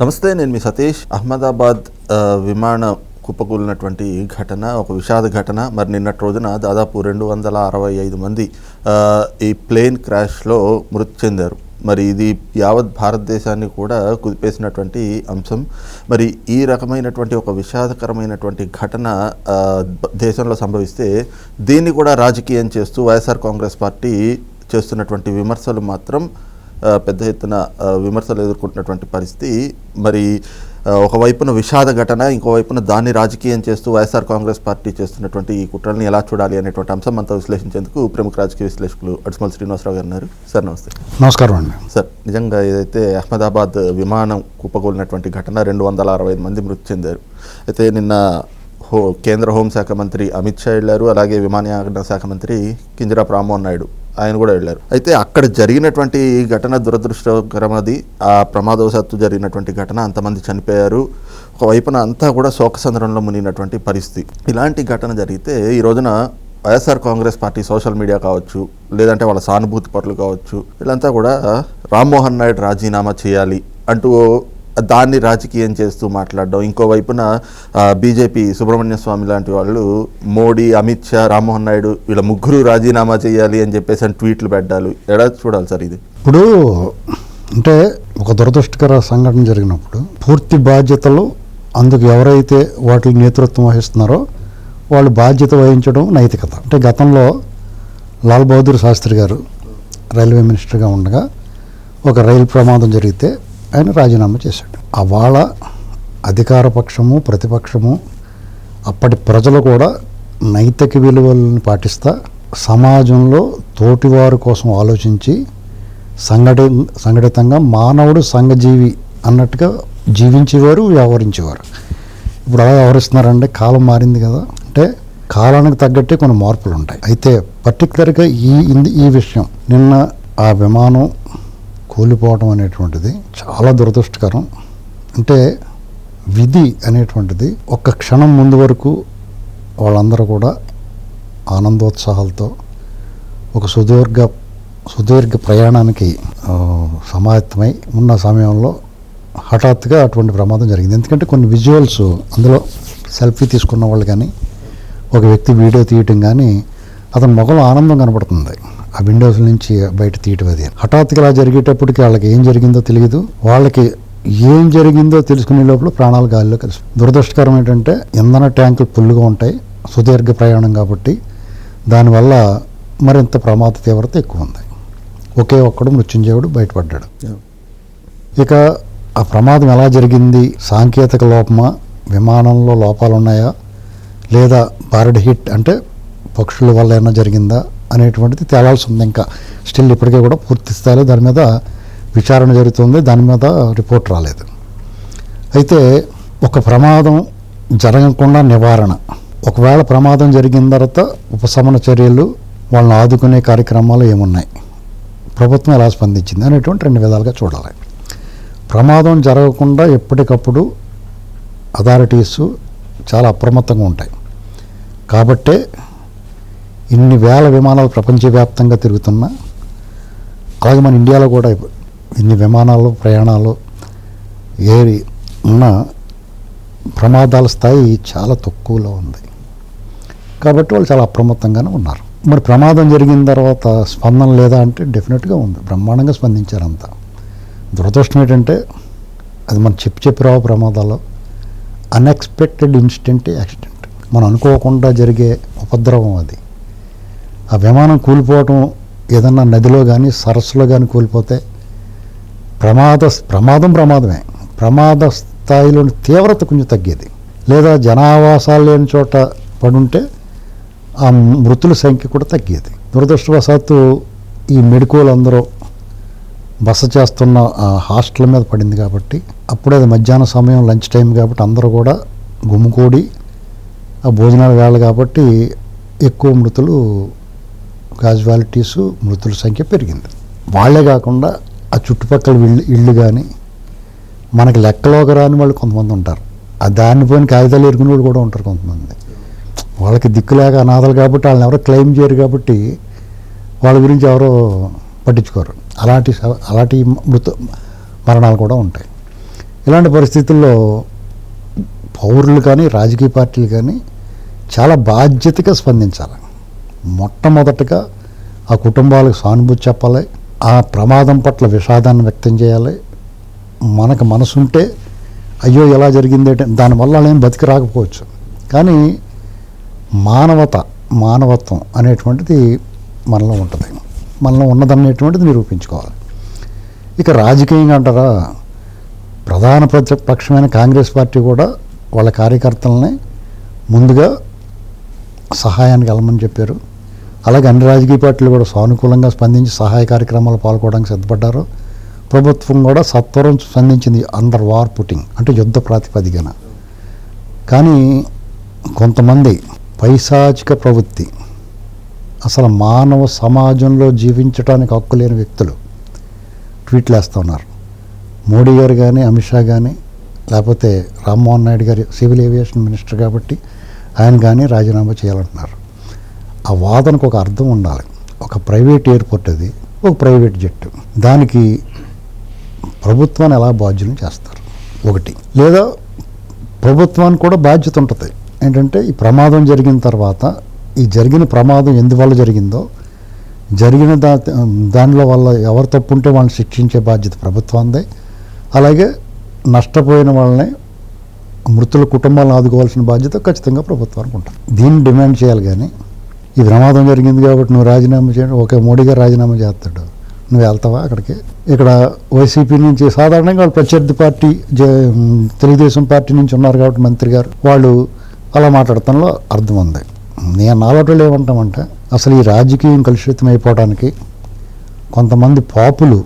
నమస్తే నేను మీ సతీష్. అహ్మదాబాద్ విమాన కుప్పకూలినటువంటి ఘటన ఒక విషాద ఘటన. మరి నిన్నటి రోజున దాదాపు రెండు వందల అరవై ఐదు మంది ఈ ప్లేన్ క్రాష్లో మృతి చెందారు. మరి ఇది యావత్ భారతదేశాన్ని కూడా కుదిపేసినటువంటి అంశం. మరి ఈ రకమైనటువంటి ఒక విషాదకరమైనటువంటి ఘటన దేశంలో సంభవిస్తే దీన్ని కూడా రాజకీయం చేస్తూ వైఎస్ఆర్ కాంగ్రెస్ పార్టీ చేస్తున్నటువంటి విమర్శలు మాత్రం పెద్ద ఎత్తున విమర్శలు ఎదుర్కొంటున్నటువంటి పరిస్థితి. మరి ఒకవైపున విషాద ఘటన ఇంకోవైపున దాన్ని రాజకీయం చేస్తూ వైఎస్ఆర్ కాంగ్రెస్ పార్టీ చేస్తున్నటువంటి ఈ కుట్రల్ని ఎలా చూడాలి అనేటువంటి అంశం అంతా విశ్లేషించేందుకు ప్రముఖ రాజకీయ విశ్లేషకులు అడ్స్మల్ శ్రీనివాసరావు గారు ఉన్నారు. సార్ నమస్తే. నమస్కారం అండి. సార్ నిజంగా ఏదైతే అహ్మదాబాద్ విమానం కుప్పకూలినటువంటి ఘటన రెండు వందల అరవై ఐదు మంది మృతి చెందారు. అయితే నిన్న హో కేంద్ర హోంశాఖ మంత్రి అమిత్ షా వెళ్ళారు. అలాగే విమానయాన శాఖ మంత్రి కింజరాపు రామ్మోహన్ నాయుడు ఆయన కూడా వెళ్ళారు. అయితే అక్కడ జరిగినటువంటి ఘటన ఘటన దురదృష్టకరమది ఆ ప్రమాదవశాత్తు జరిగినటువంటి ఘటన అంతమంది చనిపోయారు. ఒకవైపున అంతా కూడా శోకసంద్రంలో మునిగినటువంటి పరిస్థితి. ఇలాంటి ఘటన జరిగితే ఈ రోజున YSR Congress party social media కావచ్చు లేదంటే వాళ్ళ సానుభూతి పరులు కావచ్చు వీళ్ళంతా కూడా రామ్మోహన్ నాయుడు రాజీనామా చేయాలి అంటూ దాన్ని రాజకీయం చేస్తూ మాట్లాడడం. ఇంకోవైపున బీజేపీ సుబ్రహ్మణ్య స్వామి లాంటి వాళ్ళు మోడీ అమిత్ షా రామ్మోహన్ నాయుడు వీళ్ళ ముగ్గురు రాజీనామా చేయాలి అని చెప్పేసి అని ట్వీట్లు పెట్టాలి. ఎలా చూడాలి సార్ ఇది? ఇప్పుడు అంటే ఒక దురదృష్టకర సంఘటన జరిగినప్పుడు పూర్తి బాధ్యతలు అందుకు ఎవరైతే వాటికి నేతృత్వం వహిస్తున్నారో వాళ్ళు బాధ్యత వహించడం నైతికత. అంటే గతంలో లాల్ బహదూర్ శాస్త్రి గారు రైల్వే మినిస్టర్గా ఉండగా ఒక రైలు ప్రమాదం జరిగితే ఆయన రాజీనామా చేశాడు. అవాళ అధికార పక్షము ప్రతిపక్షము అప్పటి ప్రజలు కూడా నైతిక విలువలను పాటిస్తా సమాజంలో తోటివారి కోసం ఆలోచించి సంఘటి సంఘటితంగా మానవుడు సంఘజీవి అన్నట్టుగా జీవించేవారు వ్యవహరించేవారు. ఇప్పుడు అలా వ్యవహరిస్తున్నారంటే కాలం మారింది కదా. అంటే కాలానికి తగ్గట్టే కొన్ని మార్పులు ఉంటాయి అయితే పర్టికులర్గా ఈ ఈ విషయం నిన్న ఆ విమానం కూలిపోవడం అనేటువంటిది చాలా దురదృష్టకరం. అంటే విధి అనేటువంటిది ఒక్క క్షణం ముందు వరకు వాళ్ళందరూ కూడా ఆనందోత్సాహాలతో ఒక సుదీర్ఘ సుదీర్ఘ ప్రయాణానికి సమాయత్తమై ఉన్న సమయంలో హఠాత్తుగా అటువంటి ప్రమాదం జరిగింది. ఎందుకంటే కొన్ని విజువల్స్ అందులో సెల్ఫీ తీసుకున్న వాళ్ళు కానీ ఒక వ్యక్తి వీడియో తీయటం కానీ అతని మొగలు ఆనందం కనపడుతుంది ఆ విండోస్ నుంచి బయట తీయటం అది. హఠాత్తుగా అలా జరిగేటప్పటికి వాళ్ళకి ఏం జరిగిందో తెలియదు వాళ్ళకి ఏం జరిగిందో తెలుసుకునే లోపల ప్రాణాలు గాలిలో కలిసి దురదృష్టకరం ఏంటంటే ఇంధన ట్యాంకులు ఫుల్గా ఉంటాయి. సుదీర్ఘ ప్రయాణం కాబట్టి దానివల్ల మరింత ప్రమాద తీవ్రత ఎక్కువ ఉంది. ఒకే ఒక్కడు మృత్యుంజయుడు బయటపడ్డాడు. ఇక ఆ ప్రమాదం ఎలా జరిగింది? సాంకేతిక లోపమా? విమానంలో లోపాలు ఉన్నాయా లేదా బారెడ్ హిట్ అంటే పక్షుల వల్ల ఏమైనా జరిగిందా? అనేటువంటిది తేలాల్సి ఉంది ఇంకా. స్టిల్ ఇప్పటికే కూడా పూర్తి స్థాయిలో దాని మీద విచారణ జరుగుతుంది. దాని మీద రిపోర్ట్ రాలేదు. అయితే ఒక ప్రమాదం జరగకుండా నివారణ. ఒకవేళ ప్రమాదం జరిగిన తర్వాత ఉపశమన చర్యలు వాళ్ళని ఆదుకునే కార్యక్రమాలు ఏమున్నాయి? ప్రభుత్వం ఎలా స్పందించింది అనేటువంటి రెండు విధాలుగా చూడాలి. ప్రమాదం జరగకుండా ఎప్పటికప్పుడు అథారిటీస్ చాలా అప్రమత్తంగా ఉంటాయి. కాబట్టే ఇన్ని వేల విమానాలు ప్రపంచవ్యాప్తంగా తిరుగుతున్నా అలాగే మన ఇండియాలో కూడా ఇన్ని విమానాలు ప్రయాణాలు ఏరి ఉన్న ప్రమాదాల స్థాయి చాలా తక్కువలో ఉంది. కాబట్టి వాళ్ళు చాలా అప్రమత్తంగానే ఉన్నారు. మరి ప్రమాదం జరిగిన తర్వాత స్పందన లేదా అంటే డెఫినెట్గా ఉంది. బ్రహ్మాండంగా స్పందించారంతా దురదృష్టం ఏంటంటే అది మనం చెప్పి చెప్పి రావు ప్రమాదాలు అన్ఎక్స్పెక్టెడ్ ఇన్సిడెంట్ యాక్సిడెంట్ మనం అనుకోకుండా జరిగే ఉపద్రవం అది. ఆ విమానం కూలిపోవటం ఏదన్నా నదిలో కానీ సరస్సులో కానీ కూలిపోతే ప్రమాద ప్రమాదం ప్రమాదమే. ప్రమాద స్థాయిలోని తీవ్రత కొంచెం తగ్గేది. లేదా జనావాసాలు లేని చోట పడుంటే ఆ మృతుల సంఖ్య కూడా తగ్గేది. దురదృష్టవశాత్తు ఈ మెడికోలు అందరూ బస చేస్తున్న ఆ హాస్టల్ మీద పడింది కాబట్టి అప్పుడే అది మధ్యాహ్న సమయం లంచ్ టైం కాబట్టి అందరూ కూడా గుమ్ముకూడి ఆ భోజనాలు వేళ కాబట్టి ఎక్కువ మృతులు క్యాజువాలిటీస్ మృతుల సంఖ్య పెరిగింది. వాళ్ళే కాకుండా ఆ చుట్టుపక్కల ఇళ్ళు ఇళ్ళు కానీ మనకి లెక్కలోకి రాని వాళ్ళు కొంతమంది ఉంటారు. ఆ దాన్ని పోయిన కాగితాలు ఎరుగున వాళ్ళు కూడా ఉంటారు కొంతమంది. వాళ్ళకి దిక్కులేక అనాథలు కాబట్టి వాళ్ళని ఎవరో క్లెయిమ్ చేయరు కాబట్టి వాళ్ళ గురించి ఎవరో పట్టించుకోరు. అలాంటి అలాంటి మృత మరణాలు కూడా ఉంటాయి. ఇలాంటి పరిస్థితుల్లో పౌరులు కానీ రాజకీయ పార్టీలు కానీ చాలా బాధ్యతగా స్పందించాలి. మొట్టమొదటగా ఆ కుటుంబాలకు సానుభూతి చెప్పాలి ఆ ప్రమాదం పట్ల విషాదాన్ని వ్యక్తం చేయాలి. మనకు మనసుంటే అయ్యో ఎలా జరిగింది అంటే దానివల్ల వాళ్ళు ఏం బతికి రాకపోవచ్చు. కానీ మానవత మానవత్వం అనేటువంటిది మనలో ఉంటుంది. మనలో ఉన్నదనేటువంటిది నిరూపించుకోవాలి. ఇక రాజకీయంగా అంటారా ప్రధాన ప్రతిపక్షమైన కాంగ్రెస్ పార్టీ కూడా వాళ్ళ కార్యకర్తలని ముందుగా సహాయానికి వెళ్ళమని చెప్పారు. అలాగే అన్ని రాజకీయ పార్టీలు కూడా సానుకూలంగా స్పందించి సహాయ కార్యక్రమాలు పాల్గొనడానికి సిద్ధపడ్డారు. ప్రభుత్వం కూడా సత్వరం స్పందించింది అండర్ వార్ పుటింగ్ అంటే యుద్ధ ప్రాతిపదికన. కానీ కొంతమంది పైశాచిక ప్రవృత్తి అసలు మానవ సమాజంలో జీవించడానికి హక్కు లేని వ్యక్తులు ట్వీట్లు వేస్తూ ఉన్నారు. మోడీ గారు కానీ అమిత్ షా కానీ లేకపోతే రామ్మోహన్ నాయుడు గారి సివిల్ ఏవియేషన్ మినిస్టర్ కాబట్టి ఆయన కానీ రాజీనామా చేయాలంటున్నారు. ఆ వాదనకు ఒక అర్థం ఉండాలి. ఒక ప్రైవేట్ ఎయిర్పోర్ట్ అది ఒక ప్రైవేట్ జెట్. దానికి ప్రభుత్వాన్ని ఎలా బాధ్యులను చేస్తారు? ఒకటి. లేదా ప్రభుత్వానికి కూడా బాధ్యత ఉంటుంది. ఏంటంటే ఈ ప్రమాదం జరిగిన తర్వాత ఈ జరిగిన ప్రమాదం ఎందువల్ల జరిగిందో జరిగిన దా దానిలో వల్ల ఎవరు తప్పు ఉంటే వాళ్ళని శిక్షించే బాధ్యత ప్రభుత్వందే అలాగే నష్టపోయిన వాళ్ళని మృతుల కుటుంబాలను ఆదుకోవాల్సిన బాధ్యత ఖచ్చితంగా ప్రభుత్వానికి ఉంటుంది దీన్ని డిమాండ్ చేయాలి కానీ ఈ ప్రమాదం జరిగింది కాబట్టి నువ్వు రాజీనామా చేయడం ఓకే మోడీ గారు రాజీనామా చేస్తాడు. నువ్వు వెళ్తావా అక్కడికి? ఇక్కడ వైసీపీ నుంచి సాధారణంగా వాళ్ళు ప్రత్యర్థి పార్టీ తెలుగుదేశం పార్టీ నుంచి ఉన్నారు కాబట్టి మంత్రి గారు వాళ్ళు అలా మాట్లాడటంలో అర్థం ఉంది. నేను నాలుగు ఏమంటామంటే అసలు ఈ రాజకీయం కలుషితం అయిపోవడానికి కొంతమంది పాపులు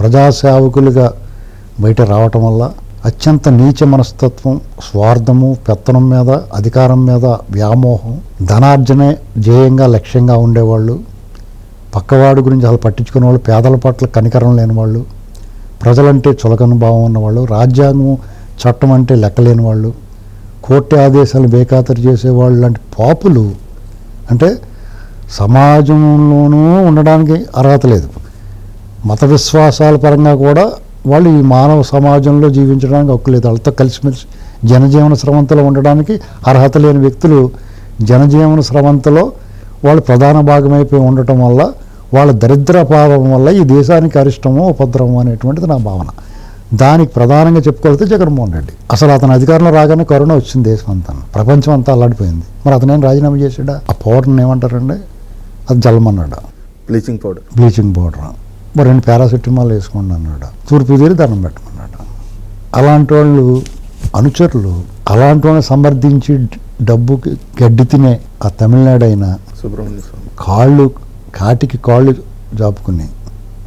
ప్రజాసేవకులుగా బయట రావటం వల్ల అత్యంత నీచ మనస్తత్వం స్వార్థము పెత్తనం మీద అధికారం మీద వ్యామోహం ధనార్జనే ధ్యేయంగా లక్ష్యంగా ఉండేవాళ్ళు. పక్కవాడి గురించి అసలు పట్టించుకునే వాళ్ళు పేదల పట్ల కనికరం లేని వాళ్ళు. ప్రజలంటే చులకన భావం ఉన్నవాళ్ళు. రాజ్యాంగం చట్టం అంటే లెక్కలేని వాళ్ళు. కోర్టు ఆదేశాలు బేఖాతరు చేసేవాళ్ళు లాంటి పాపులు అంటే సమాజంలోనూ ఉండడానికి అర్హత లేదు. మత విశ్వాసాల పరంగా కూడా వాళ్ళు ఈ మానవ సమాజంలో జీవించడానికి హక్కు లేదు. వాళ్ళతో కలిసిమెలిసి జనజీవన స్రవంతిలో ఉండడానికి అర్హత లేని వ్యక్తులు జనజీవన స్రవంతిలో వాళ్ళు ప్రధాన భాగమైపోయి ఉండటం వల్ల వాళ్ళ దరిద్ర పాపం వల్ల ఈ దేశానికి అరిష్టము ఉపద్రవం అనేటువంటిది నా భావన. దానికి ప్రధానంగా చెప్పుకోవాలంటే జగన్మోహన్ రెడ్డి. అసలు అతను అధికారంలో రాగానే కరోనా వచ్చింది దేశం అంతా ప్రపంచం అంతా అల్లాడిపోయింది. మరి అతనేం రాజీనామా చేసాడా ఆ పౌడర్ని ఏమంటారండి? అది జలమన్నాడు? Bleaching powder. Bleaching powder? మరి రెండు పారాసెటమాల్ వేసుకోండి అన్నాడు. తూర్పు తీరి దండం పెట్టమన్నాడు అలాంటి వాళ్ళు అనుచరులు అలాంటి వాళ్ళని సమర్థించి డబ్బుకి గడ్డి తినే ఆ తమిళనాడు అయినా కాళ్ళు కాటికి కాళ్ళు జాపుకుని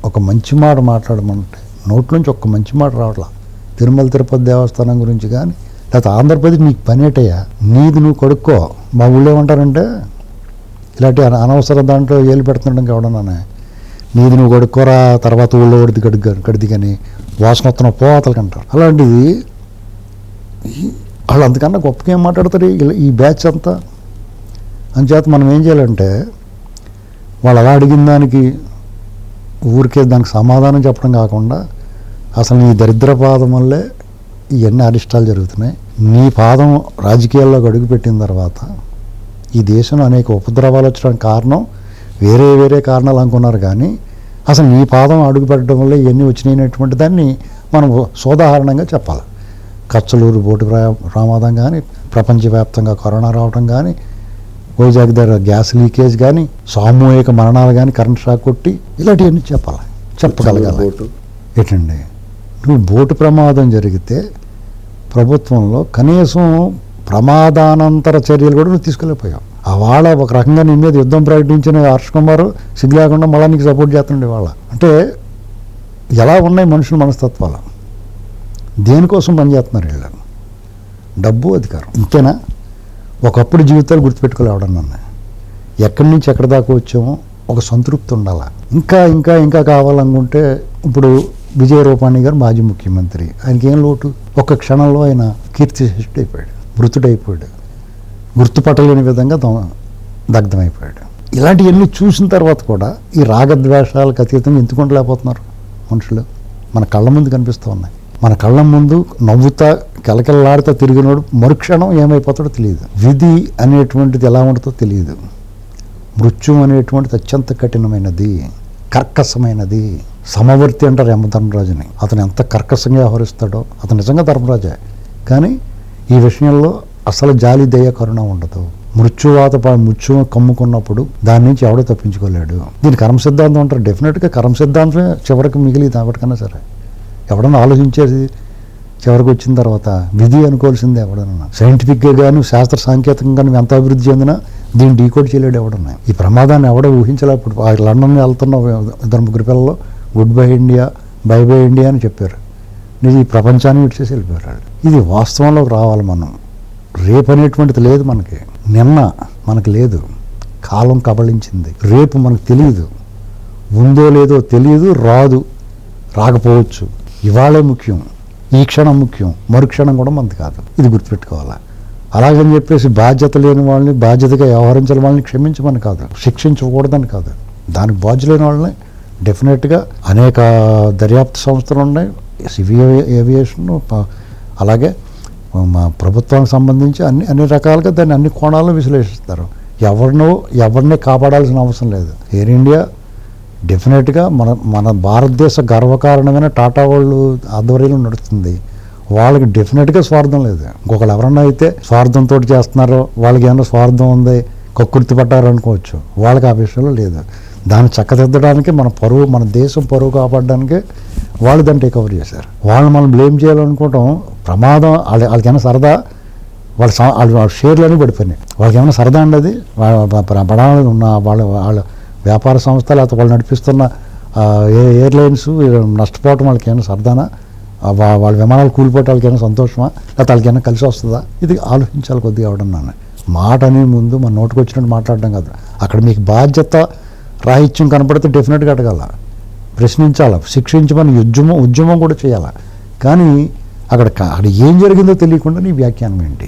ఒక మంచి మాట మాట్లాడమంటే నోట్లోంచి ఒక్క మంచి మాట రావట్లా. తిరుమల తిరుపతి దేవస్థానం గురించి కానీ లేకపోతే ఆంధ్రప్రదేశ్ నీకు పనేటయ్యా నీది నువ్వు కొడుక్కో. మా ఊళ్ళో ఏమంటారంటే ఇలాంటి అన- అనవసర దాంట్లో ఏలు పెడుతుండడం కావడన్నానే నీది నువ్వు కడుక్కోరా తర్వాత ఊళ్ళో కడిది గడి గడిది కానీ వాసన వస్తున్న పోతలకి అంటారు అలాంటిది వాళ్ళు అంతకన్నా గొప్పగా ఏం మాట్లాడతారు? ఈ- ఈ బ్యాచ్ అంతా. అంచేత మనం ఏం చేయాలంటే వాళ్ళు అలా అడిగిన దానికి ఊరికే దానికి సమాధానం చెప్పడం కాకుండా అసలు నీ దరిద్ర పాదం వల్లే ఇవన్నీ అరిష్టాలు జరుగుతున్నాయి. నీ పాదం రాజకీయాల్లోకి అడుగుపెట్టిన తర్వాత ఈ దేశంలో అనేక ఉపద్రవాలు వచ్చడానికి కారణం వేరే వేరే కారణాలు అనుకున్నారు కానీ అసలు నీ పాదం అడుగుపెట్టడం వల్ల ఇవన్నీ వచ్చినాయినటువంటి దాన్ని మనం సోదాహరణంగా చెప్పాలి. కచ్చలూరు బోటు ప్రా- ప్రమాదం కానీ ప్రపంచవ్యాప్తంగా కరోనా రావడం కానీ వైజాగ్ దగ్గర గ్యాస్ లీకేజ్ కానీ సామూహిక మరణాలు కానీ కరెంట్ షాక్ కొట్టి ఇలాంటివన్నీ చెప్పాలి. చెప్పగలగాలి. ఏంటండి? నువ్వు బోటు ప్రమాదం జరిగితే ప్రభుత్వంలో కనీసం ప్రమాదానంతర చర్యలు కూడా నువ్వు తీసుకెళ్ళిపోయావు. వాళ్ళ ఒక రకంగా నీ మీద యుద్ధం ప్రకటించిన హర్ష్ కుమార్ సిగ్గు లేకుండా మళ్ళీ నీకు సపోర్ట్ చేస్తుండే వాళ్ళ. అంటే ఎలా ఉన్నాయి మనుషుల మనస్తత్వాలు? దేనికోసం పనిచేస్తున్నారు వీళ్ళు? డబ్బు అధికారం. ఇంతేనా? ఒకప్పుడు జీవితాలు గుర్తుపెట్టుకోలేవడన్నా ఎక్కడి నుంచి ఎక్కడి దాకా వచ్చామో ఒక సంతృప్తి ఉండాలా? ఇంకా ఇంకా ఇంకా కావాలనుకుంటే ఇప్పుడు విజయ రూపాణి గారు మాజీ ముఖ్యమంత్రి. ఆయనకి ఏం లోటు? ఒక్క క్షణంలో ఆయన కీర్తిశేషుడు అయిపోయాడు. మృతుడైపోయాడు. గుర్తుపట్టలేని విధంగా దొ- దగ్ధమైపోయాడు. ఇలాంటివన్నీ చూసిన తర్వాత కూడా ఈ రాగద్వేషాలకు అతీతంగా ఎందుకుండలేకపోతున్నారు మనుషులు? మన కళ్ళ ముందు కనిపిస్తూ ఉన్నాయి. మన కళ్ళ ముందు నవ్వుతా కెలకెల్లాడుతా తిరిగినోడు మరుక్షణం ఏమైపోతాడో తెలియదు. విధి అనేటువంటిది ఎలా ఉంటుందో తెలియదు. మృత్యు అనేటువంటిది అత్యంత కఠినమైనది కర్కశమైనది. సమవర్తి అంటారు యమధర్మరాజుని అతను ఎంత కర్కశంగా వ్యవహరిస్తాడో అతను నిజంగా ధర్మరాజే. కానీ ఈ విషయంలో అసలు జాలి దయ కరుణ ఉండదు. మృత్యువాత మృత్యు కమ్ముకున్నప్పుడు దాని నుంచి ఎవడో తప్పించుకోలేడు. దీని కర్మ సిద్ధాంతం అంటారు. డెఫినెట్గా కర్మ సిద్ధాంతమే చివరికి మిగిలి దాపటికన్నా సరే. ఎవడన్నా ఆలోచించేది చివరికి వచ్చిన తర్వాత విధి అనుకోవాల్సింది ఎవడన్నా సైంటిఫిక్గా కానీ శాస్త్ర సాంకేతికంగా కానీ ఎంత అభివృద్ధి చెందినా దీన్ని డీకోడ్ చేయలేడు ఎవడన్నా. ఈ ప్రమాదాన్ని ఎవడో ఊహించలేప్పుడు లండన్ వెళ్తున్న ఇద్దరు ముగ్గురు పిల్లలు good bye India bye bye India అని చెప్పారు. ఇది ఈ ప్రపంచాన్ని విడిచేసి వెళ్ళిపోయారు. ఇది వాస్తవంలోకి రావాలి మనం. రేపు అనేటువంటిది లేదు మనకి. నిన్న మనకు లేదు. కాలం కబళించింది. రేపు మనకు తెలియదు ఉందో లేదో తెలియదు రాదు రాకపోవచ్చు. ఇవాళే ముఖ్యం. ఈ క్షణం ముఖ్యం. మరుక్షణం కూడా మనది కాదు. ఇది గుర్తుపెట్టుకోవాలా? అలాగని చెప్పేసి బాధ్యత లేని వాళ్ళని బాధ్యతగా వ్యవహరించిన వాళ్ళని క్షమించమని కాదు. శిక్షించకూడదని కాదు. దానికి బాధ్యులైన వాళ్ళని డెఫినెట్గా అనేక దర్యాప్తు సంస్థలు ఉన్నాయి. సివిల్ ఏవియేషన్ అలాగే మా ప్రభుత్వానికి సంబంధించి అన్ని అన్ని రకాలుగా దాన్ని అన్ని కోణాలను విశ్లేషిస్తారు. ఎవరినో ఎవరిని కాపాడాల్సిన అవసరం లేదు. ఎయిర్ ఇండియా డెఫినెట్గా మన మన భారతదేశ గర్వకారణమైన టాటా వాళ్ళు ఆధ్వర్యంలో నడుస్తుంది. వాళ్ళకి డెఫినెట్గా స్వార్థం లేదు. ఇంకొకరు ఎవరన్నా అయితే స్వార్థంతో చేస్తున్నారో వాళ్ళకి ఏమైనా స్వార్థం ఉంది కక్కుర్తి పట్టారనుకోవచ్చు వాళ్ళకి ఆ విషయంలో లేదు. దాన్ని చక్కదిద్దడానికి మన పరువు మన దేశం పరువు కాపాడడానికి వాళ్ళు దాన్ని టేకవర్ చేశారు. వాళ్ళు మనం బ్లేమ్ చేయాలనుకోవటం ప్రమాదం వాళ్ళ వాళ్ళకైనా సరదా? వాళ్ళ సా- వాళ్ళ షేర్లు షేర్లన్నీ పడిపోయినాయి. వాళ్ళకి ఏమైనా సరదా అండి అది? పడాలని ఉన్న వాళ్ళ వాళ్ళ వ్యాపార సంస్థ లేకపోతే వాళ్ళు నడిపిస్తున్న ఏ ఎయిర్లైన్స్ నష్టపోవటం వాళ్ళకి ఏమైనా సరదానా వాళ్ళ విమానాలు కూలిపోవటం వాళ్ళకి ఏమైనా సంతోషమా? లేకపోతే వాళ్ళకి ఏమైనా కలిసి వస్తుందా? ఇది ఆలోచించాలి కొద్దిగా అవడం మాట అనే ముందు మన నోటికి వచ్చినట్టు మాట్లాడడం కాదు. అక్కడ మీకు బాధ్యత రాహిత్యం కనపడితే డెఫినెట్గా అడగాల. ప్రశ్నించాల శిక్షించమని ఉద్యమం ఉద్యమం కూడా చేయాలి. కానీ అక్కడ అక్కడ ఏం జరిగిందో తెలియకుండా నీ వ్యాఖ్యానం ఏంటి?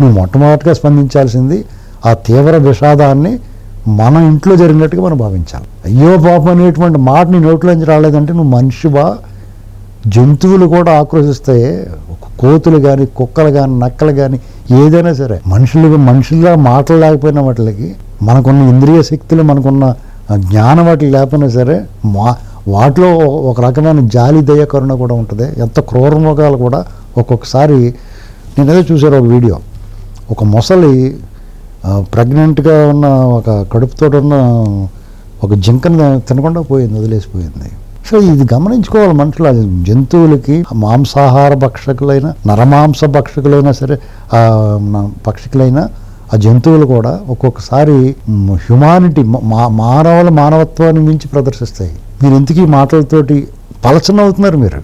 నువ్వు మొట్టమొదటిగా స్పందించాల్సింది ఆ తీవ్ర విషాదాన్ని మన ఇంట్లో జరిగినట్టుగా మనం భావించాలి. అయ్యో పాపం అనేటువంటి మాట నీ నోట్లోంచి రాలేదంటే నువ్వు మనిషివా? జంతువులు కూడా ఆక్రోశిస్తే కోతులు కానీ కుక్కలు కానీ నక్కలు కానీ ఏదైనా సరే మనుషులు మనుషుల్లా మాటలు లేకపోయిన వాటికి మనకున్న ఇంద్రియ శక్తులు మనకున్న జ్ఞానం వాటికి లేకపోయినా సరే మా వాటిలో ఒక రకమైన జాలి దయకరుణ కూడా ఉంటుంది. ఎంత క్రూరమృగాలు కూడా ఒక్కొక్కసారి నేను ఏదో ఒక వీడియో. ఒక మొసలి ప్రెగ్నెంట్గా ఉన్న ఒక కడుపుతో ఉన్న ఒక జింకను తినకుండా పోయింది వదిలేసిపోయింది. సో ఇది గమనించుకోవాలి మనుషులు అది జంతువులకి మాంసాహార భక్షకులైన నరమాంస భక్షకులైనా సరే పక్షికులైనా ఆ జంతువులు కూడా ఒక్కొక్కసారి హ్యుమానిటీ మా మానవుల మానవత్వాన్ని మించి ప్రదర్శిస్తాయి. మీరు ఎందుకు ఈ మాటలతోటి పలచన అవుతున్నారు మీరు?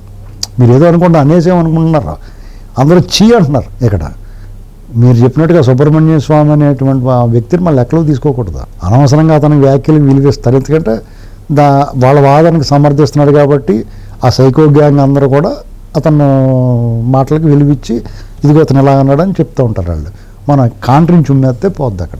మీరు ఏదో అనుకుంటే అనేసేమనుకుంటున్నారు? అందరూ చీ అంటున్నారు ఇక్కడ. మీరు చెప్పినట్టుగా సుబ్రహ్మణ్య స్వామి అనేటువంటి ఆ వ్యక్తిని మళ్ళీ లెక్కలో తీసుకోకూడదు. అనవసరంగా అతని వ్యాఖ్యలు విలువిస్తారు. ఎందుకంటే దా వాళ్ళ వాదనకు సమర్థిస్తున్నాడు కాబట్టి ఆ సైకో గ్యాంగ్ అందరూ కూడా అతను మాటలకు విలువిచ్చి ఇదిగో అతను ఎలా అన్నాడని చెప్తూ ఉంటారు వాళ్ళు. మన నుంచి చుమ్మేస్తే పోద్ది అక్కడ